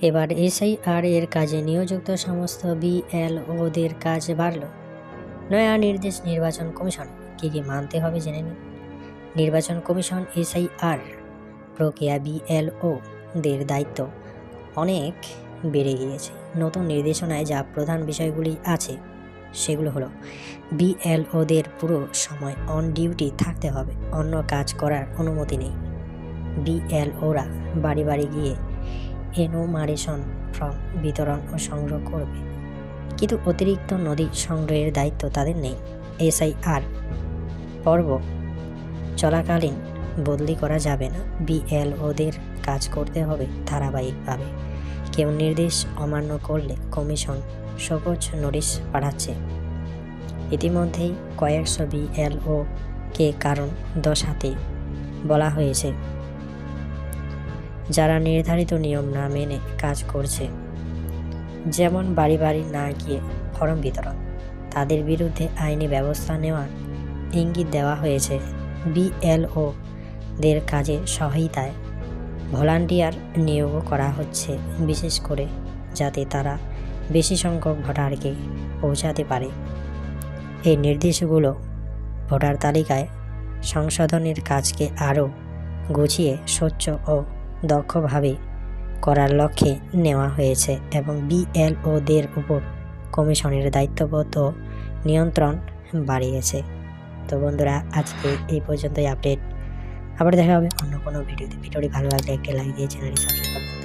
এবার এসআইআর এর কাজে নিয়োজিত সমস্ত বিএলওদের কাজ বাড়ল। নয়া নির্দেশ নির্বাচন কমিশন, কী কী মানতে হবে জেনে নিন। নির্বাচন কমিশন এসআইআর, প্রক্রিয়া বিএলও দের দায়িত্ব অনেক বেড়ে গিয়েছে। নতুন নির্দেশনায় যা প্রধান বিষয়গুলি আছে, সেগুলো হলো বিএলওদের পুরো সময় অন ডিউটি থাকতে হবে, অন্য কাজ করার অনুমতি নেই। বিএলওরা বাড়ি বাড়ি গিয়ে এনোমারেশন ফর্ম বিতরণ ও সংগ্রহ করবে। কিন্তু অতিরিক্ত নদী সংগ্রহের দায়িত্ব তাদের নেই। এসআইআর পর্ব চলাকালীন বদলি করা যাবে না। বিএলওদের কাজ করতে হবে ধারাবাহিকভাবে। কেউ নির্দেশ অমান্য করলে কমিশন সহজ নোটিশ পাঠাচ্ছে। ইতিমধ্যেই কয়েকশো বিএলও কে কারণ দশাতে বলা হয়েছে। যারা নির্ধারিত নিয়ম না মেনে কাজ করছে। যেমন বাড়ি বাড়ি না গিয়ে ফরম বিতরণ। তাদের বিরুদ্ধে আইনি ব্যবস্থা নেওয়ার ইঙ্গিত দেওয়া হয়েছে বিএলও দের কাজে সহায়তায়। ভলান্টিয়ার নিয়োগও করা হচ্ছে, বিশেষ করে যাতে তারা বেশি সংখ্যক ভোটারকে পৌঁছাতে পারে। এই নির্দেশগুলো ভোটার তালিকায় সংশোধনের কাজকে আরও গুছিয়ে, স্বচ্ছ ও দক্ষভাবে করার লক্ষ্যে নেওয়া হয়েছে এবং বিএলওদের উপর কমিশনের দায়িত্ববোধ ও নিয়ন্ত্রণ বাড়িয়েছে। তো বন্ধুরা, আজকে এই পর্যন্তই আপডেট। আবার দেখা হবে অন্য কোনো ভিডিওতে। ভিডিওটি ভালো লাগলে একটি লাইক দিয়ে চ্যানেলটি সাবস্ক্রাইব নমস্কার